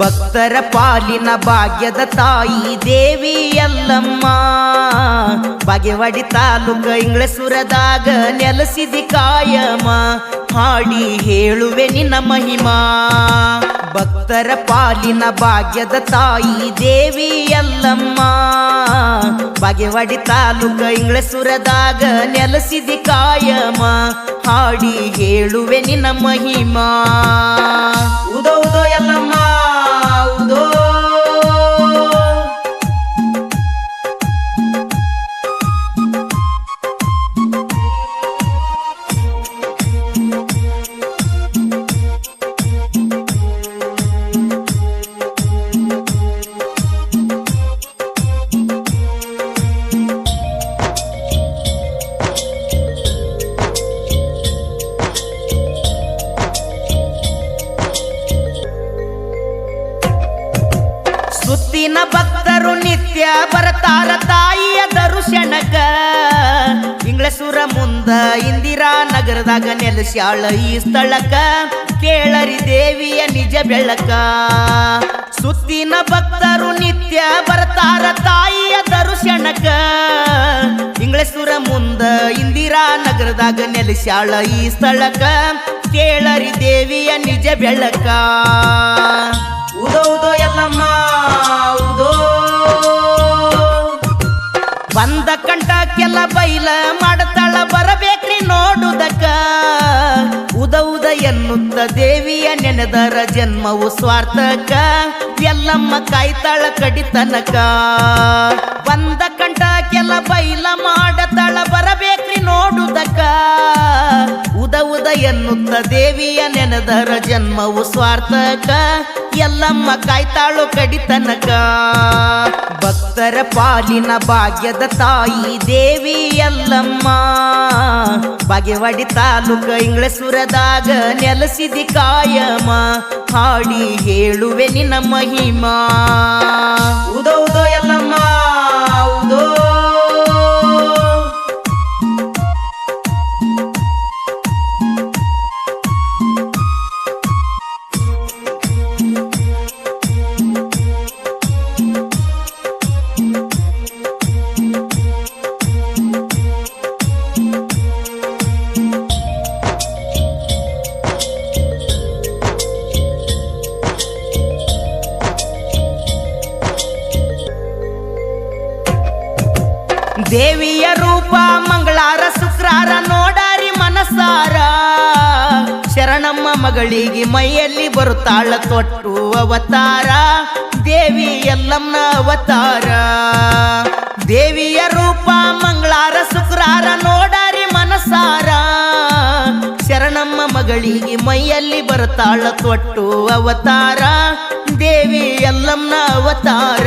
ಭಕ್ತರ ಪಾಲಿನ ಭಾಗ್ಯದ ತಾಯಿ ದೇವಿ ಎಲ್ಲಮ್ಮ ಬಾಗೇವಾಡಿ ತಾಲೂಕ ಇಂಗ್ಳಸುರದಾಗ ನೆಲೆಸಿದಿ ಕಾಯಮ. ಹಾಡಿ ಹೇಳುವೆ ನಿನ್ನ ಮಹಿಮಾ. ಭಕ್ತರ ಪಾಲಿನ ಭಾಗ್ಯದ ತಾಯಿ ದೇವಿ ಎಲ್ಲಮ್ಮ ಬಾಗೇವಾಡಿ ತಾಲೂಕ ಇಂಗ್ಳಸುರದಾಗ ನೆಲೆಸಿದಿ ಕಾಯಮ. ಹಾಡಿ ಹೇಳುವೆ ನಿನ್ನ ಮಹಿಮಾ. ಉದೋ ಸುತ್ತಿನ ಭಕ್ತರು ನಿತ್ಯ ಬರತಾರ ತಾಯಿಯ ದರ್ಶನಕ ಇಂಗ್ಳಸೂರ ಮುಂದ ಇಂದಿರಾ ನಗರದಾಗ ನೆಲೆಸ್ಯಾಳ ಈ ಸ್ಥಳಕ. ಕೇಳರಿ ದೇವಿಯ ನಿಜ ಬೆಳಕ. ಸುತ್ತಿನ ಭಕ್ತರು ನಿತ್ಯ ಬರತಾರ ತಾಯಿಯ ದರ್ಶನಕ ಇಂಗ್ಳಸೂರ ಮುಂದ ಇಂದಿರಾ ನಗರದಾಗ ನೆಲೆಸ್ಯಾಳ ಈ ಸ್ಥಳಕ. ಕೇಳರಿ ದೇವಿಯ ನಿಜ ಬೆಳಕ. ಉದೋ ಎಲ್ಲಮ್ಮ ಉದೋ. ಬಂದ ಕಂಟಕ್ಕೆಲ್ಲ ಬೈಲ ಮಾಡತಾಳ, ಬರಬೇಕ್ರಿ ನೋಡುದಕ್ಕ. ಉದ ಉದ ಎನ್ನುತ್ತ ದೇವಿಯ ನೆನೆದರ ಜನ್ಮವು ಸ್ವಾರ್ಥಕ ಎಲ್ಲಮ್ಮ ಕಾಯ್ತಾಳ ಕಡಿತನಕ ಬಂದ ಕಂಟಕ್ಕೆಲ್ಲ ಬೈಲ ಮಾಡತಾಳ, ಬರಬೇಕ್ರಿ ನೋಡುದಕ್ಕ. ಉದ ಉದ ಎನ್ನುತ್ತ ದೇವಿಯ ನೆನೆದರ ಜನ್ಮವು ಸ್ವಾರ್ಥಕ. ಎಲ್ಲಮ್ಮ ಕಾಯ್ತಾಳು ಕಡಿತನಕ. ಭಕ್ತರ ಪಾಲಿನ ಭಾಗ್ಯದ ತಾಯಿ ದೇವಿ ಎಲ್ಲಮ್ಮ. ಬಗೆವಾಡಿ ತಾಲೂಕ ಇಂಗ್ಳಸುರದಾಗ ನೆಲೆಸಿದಿ ಕಾಯಮ. ಹಾಡಿ ಹೇಳುವೆ ನಿನ್ನ ಮಹಿಮಾ. ಉದ ಉದ ಎಲ್ಲಮ್ಮ. ದೇವಿಯ ರೂಪ, ಮಂಗಳಾರ, ಶುಕ್ರಾರ, ನೋಡಾರಿ ಮನಸಾರ. ಶರಣಮ್ಮ ಮಗಳಿಗೆ ಮೈಯಲ್ಲಿ ಬರುತ್ತಾಳ ತೊಟ್ಟು ಅವತಾರ. ದೇವಿ ಎಲ್ಲಮ್ಮನ ಅವತಾರ. ದೇವಿಯ ರೂಪ, ಮಂಗಳಾರ, ಶುಕ್ರಾರ, ನೋಡಾರಿ ಮನಸಾರ. ಶರಣಮ್ಮ ಮಗಳಿಗೆ ಮೈಯಲ್ಲಿ ಬರುತ್ತಾಳ ತೊಟ್ಟು ಅವತಾರ. ದೇವಿ ಎಲ್ಲಮ್ಮನ ಅವತಾರ.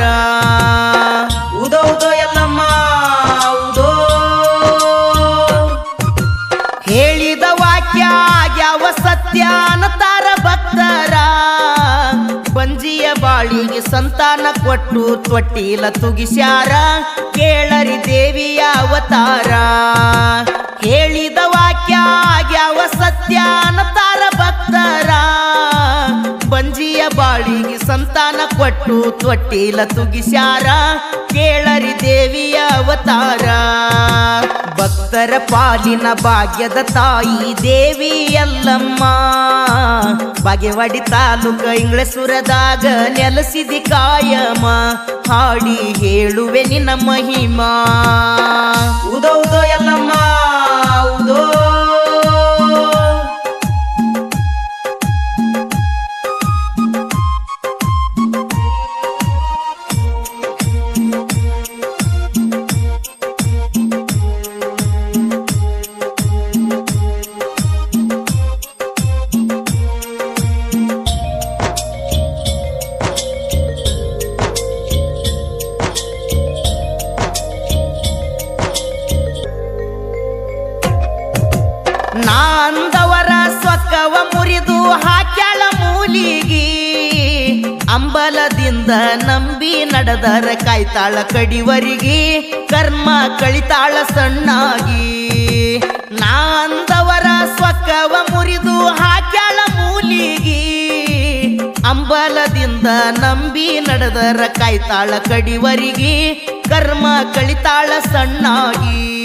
ಬಾಳಿಗೆ ಸಂತಾನ ಕೊಟ್ಟು ತೊಟ್ಟಿಲ ತುಗಿಸ್ಯಾರ. ಕೇಳರಿ ದೇವಿಯ ಅವತಾರ. ಹೇಳಿದ ವಾಕ್ಯ ಯಾವ ಸತ್ಯ ತಾರ ಭಕ್ತರ. ಬಂಜಿಯ ಬಾಳಿಗೆ ಸಂತಾನ ಕೊಟ್ಟು ತೊಟ್ಟಿಲ ತುಗಿಸ್ಯಾರ. ಕೇಳರಿ ದೇವಿಯ ಅವತಾರ. ಭಕ್ತರ ಪಾಲಿನ ಭಾಗ್ಯದ ತಾಯಿ ದೇವಿ ಎಲ್ಲಮ್ಮ ಬಾಗೇವಾಡಿ ತಾಲೂಕ ಇಂಗ್ಳಸುರದಾಗ ನೆಲೆಸಿದಿ ಕಾಯಮ. ಹಾಡಿ ಹೇಳುವೆ ನಿನ್ನ ಮಹಿಮಾ. ಉದೋ ಎಲ್ಲಮ್ಮ. ನಾ ಅಂದವರ ಸೊಕ್ಕವ ಮುರಿದು ಹಾಕ್ಯಾಳ ಮೂಲಿಗೆ. ಅಂಬಲದಿಂದ ನಂಬಿ ನಡೆದರ ಕಾಯ್ತಾಳ ಕಡಿವರಿಗೆ. ಕರ್ಮ ಕಳಿತಾಳ ಸಣ್ಣಾಗಿ. ನಾ ಅಂದವರ ಸ್ವಕ್ಕವ ಮುರಿದು ಹಾಕ್ಯಾಳ ಮೂಲಿಗೆ. ಅಂಬಲದಿಂದ ನಂಬಿ ನಡೆದರ ಕಾಯ್ತಾಳ ಕಡಿವರಿಗೆ. ಕರ್ಮ ಕಳಿತಾಳ ಸಣ್ಣಾಗಿ.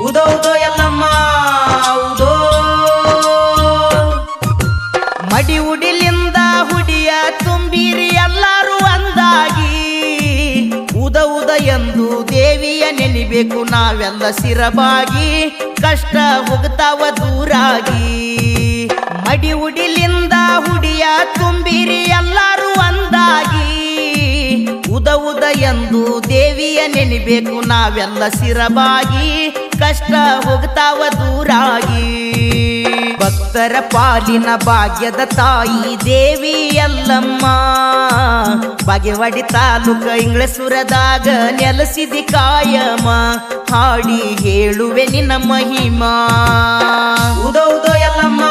ಉದೋ ಉದೋ ಎಲ್ಲಮ್ಮ. ಮಡಿ ಉಡಿಲಿಂದ ಹುಡಿಯ ತುಂಬಿರಿ ಎಲ್ಲರೂ ಅಂದಾಗಿ. ಉದ ಉದ ಎಂದು ದೇವಿಯ ನೆನಿಬೇಕು ನಾವೆಲ್ಲ ಸಿರಬಾಗಿ. ಕಷ್ಟ ಹೋಗ್ತಾವ ದೂರಾಗಿ. ಮಡಿ ಉಡಿಲಿಂದ ಹುಡಿಯ ತುಂಬಿರಿ ಎಲ್ಲರೂ ಅಂದಾಗಿ. ಉದ ಉದ ಎಂದು ದೇವಿಯ ನೆನಿಬೇಕು ನಾವೆಲ್ಲ ಸಿರಬಾಗಿ. ಕಷ್ಟ ಹೋಗ್ತಾವ ದೂರಾಗಿ. ಭಕ್ತರ ಪಾಲಿನ ಭಾಗ್ಯದ ತಾಯಿ ದೇವಿ ಎಲ್ಲಮ್ಮ ಬಾಗೇವಾಡಿ ತಾಲೂಕ ಇಂಗ್ಳಸುರದಾಗ ನೆಲೆಸಿದಿ ಕಾಯಮ. ಹಾಡಿ ಹೇಳುವೆ ನಿನ್ನ ಮಹಿಮಾ. ಉದೋ ಉದೋ ಎಲ್ಲಮ್ಮ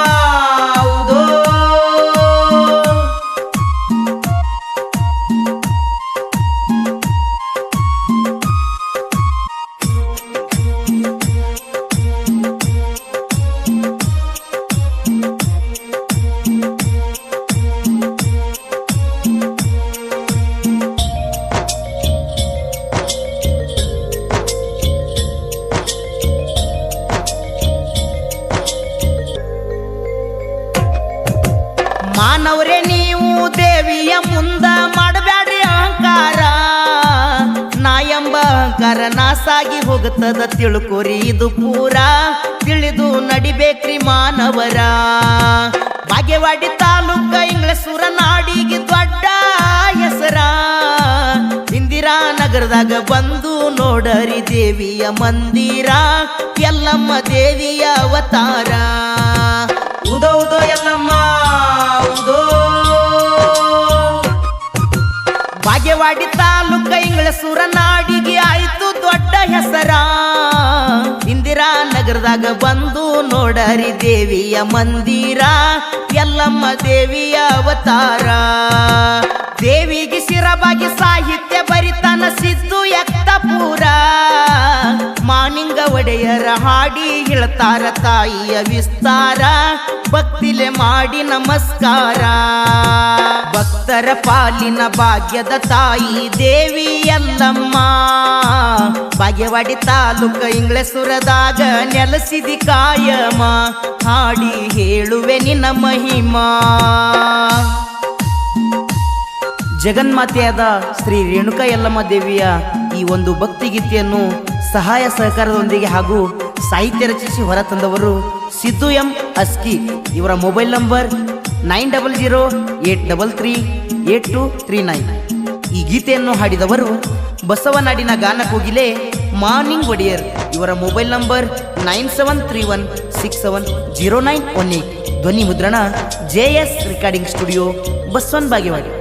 ಅಹಂಕಾರ ನಾಸಾಗಿ ಹೋಗುತ್ತದ ತಿಳ್ಕೊರಿ ಇದು ಪೂರ. ತಿಳಿದು ನಡಿಬೇಕ್ರಿ ಮಾನವರ. ಬಾಗೇವಾಡಿ ತಾಲೂಕ ಇಂಗ್ಲಸೂರ ನಾಡಿಗೆ ದೊಡ್ಡ ಹೆಸರ. ಇಂದಿರಾ ನಗರದಾಗ ಬಂದು ನೋಡರಿ ದೇವಿಯ ಮಂದಿರ. ಎಲ್ಲಮ್ಮ ದೇವಿಯ ಅವತಾರ. ಉದೋ ಎಲ್ಲಮ್ಮ ಉದೋ. ಬಾಗೇವಾಡಿ ತಾಲೂಕ ಇಂಗ್ಲಸೂರ ನಾಡಿಗೆ ಆಯ್ತು. ದೊಡ್ಡ ಹೆಸರ. ಇಂದಿರಾ ನಗರದಾಗ ಬಂದು ನೋಡರಿ ದೇವಿಯ ಮಂದಿರ. ಎಲ್ಲಮ್ಮ ದೇವಿಯ ಅವತಾರ. ದೇವಿಗೆ ಶಿರಬಾಗಿ ಹಾಡಿ ಹೇಳ್ತಾರ ತಾಯಿಯ ವಿಸ್ತಾರ. ಭಕ್ತಿಲೆ ಮಾಡಿ ನಮಸ್ಕಾರ. ಭಕ್ತರ ಪಾಲಿನ ಭಾಗ್ಯದ ತಾಯಿ ದೇವಿ ಎಲ್ಲಮ್ಮ ಬಾಗೇವಾಡಿ ತಾಲೂಕ ಇಂಗ್ಲೆಸುರದಾಗ ನೆಲೆಸಿದಿ ಕಾಯಮ. ಹಾಡಿ ಹೇಳುವೆ ನಿನ್ನ ಮಹಿಮಾ. ಜಗನ್ಮಾತೆಯಾದ ಶ್ರೀ ರೇಣುಕಾ ಯಲ್ಲಮ್ಮ ದೇವಿಯ ಈ ಒಂದು ಭಕ್ತಿಗೀತೆಯನ್ನು ಸಹಾಯ ಸಹಕಾರದೊಂದಿಗೆ ಹಾಗೂ ಸಾಹಿತ್ಯ ರಚಿಸಿ ಹೊರತಂದವರು ಸಿದ್ದು ಎಂ ಅಸ್ಕಿ ಇವರ mobile number nine double zero eight double three eight two three nine. ಈ ಗೀತೆಯನ್ನು ಹಾಡಿದವರು ಬಸವನಾಡಿನ ಗಾನ ಕೋಗಿಲೆ ಮಾರ್ನಿಂಗ್ ಒಡಿಯರ್. ಇವರ mobile number nine seven three one six seven zero nine one eight. ಧ್ವನಿ ಮುದ್ರಣ ಜೆ ಎಸ್ ರೆಕಾರ್ಡಿಂಗ್ ಸ್ಟುಡಿಯೋ ಬಸವನ್ ಬಾಗೇವಾಡಿ.